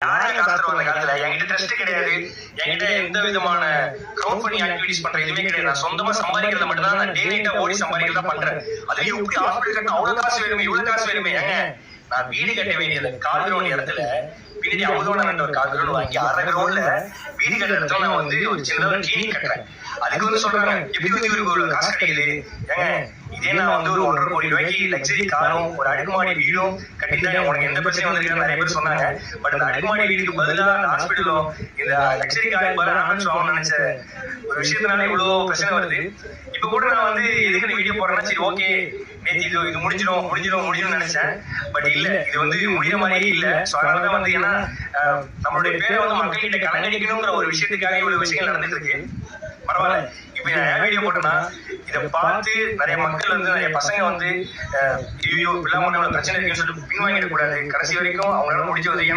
யாரையும் என்கிட்ட ட்ரஸ்ட் கிடையாது என்கிட்ட எந்த விதமான பண்ணி ஆக்டிவிட்டிஸ் பண்ற எதுவுமே கிடையாது நான் சொந்தமா சம்பாதிக்கிறத மட்டும் தான் நான் டெய்லிட்டா ஓடி சம்பாதிக்கிறதா பண்றேன் அதுலயும் எப்படி ஹாஸ்பிட்டல் அவ்வளவு காசு வேணுமே இவ்வளவு காசு வேணுமே ஏங்க நான் வீடு கட்ட வேண்டியது கால் கிரவுண்ட் இடத்துல பின்னாடி அவ்வளவு ஒரு கால் கிரவுண்ட் வாங்கி அரை கிரவுண்ட்ல வீடு கட்டுற இடத்துல நான் வந்து ஒரு சின்னதா கிளினிக் கட்டுறேன். அதுக்கு வந்து சொல்றாங்க எப்படி வந்து இவருக்கு ஒரு காசு கிடைக்குது ஏங்க இதே நான் வந்து ஒரு ஒன்றரை கோடி ரூபாய்க்கு லக்ஸரி காரும் ஒரு அடுக்குமாடி வீடும் கட்டிட்டேன் உனக்கு எந்த பிரச்சனையும் வந்திருக்காங்க நிறைய பேர் சொன்னாங்க. பட் அந்த அடுக்குமாடி வீட்டுக்கு பதிலா அந்த ஹாஸ்பிட்டலும் இந்த லக்ஸரி காருக்கு பதிலா ஆம்புலன்ஸ் வாங்கணும்னு நினைச்ச ஒரு விஷயத்தினால இவ்வளவு பிரச்சனை வருது. இப்ப கூட நான் வந்து இதுக்கு வீடியோ போடுறேன். சரி ஓகே. நேத்து இது இது முடிஞ்சிடும் முடிஞ்சிடும் முடியும்னு நினைச்சேன். பட் இல்ல இது வந்து முடிகிற மாதிரியே இல்ல. சோ அதனால வந்து ஏன்னா நம்மளுடைய பேரை வந்து மக்கள் கிட்ட கலங்கடிக்கணுங்கிற ஒரு விஷயத்துக்காக இவ்வளவு விஷயங்கள் நடந்துட்டு இருக்கு. பரவாயில்ல. இப்ப வீடியோ போட்டேன்னா இதை பார்த்து நிறைய மக்கள் வந்து நிறைய பசங்க வந்து ஐயோ இவ்வளவு பிரச்சனை இருக்குன்னு சொல்லிட்டு பின்வாங்கிடக் கூடாது கடைசி வரைக்கும் அவங்களால முடிஞ்ச உதவி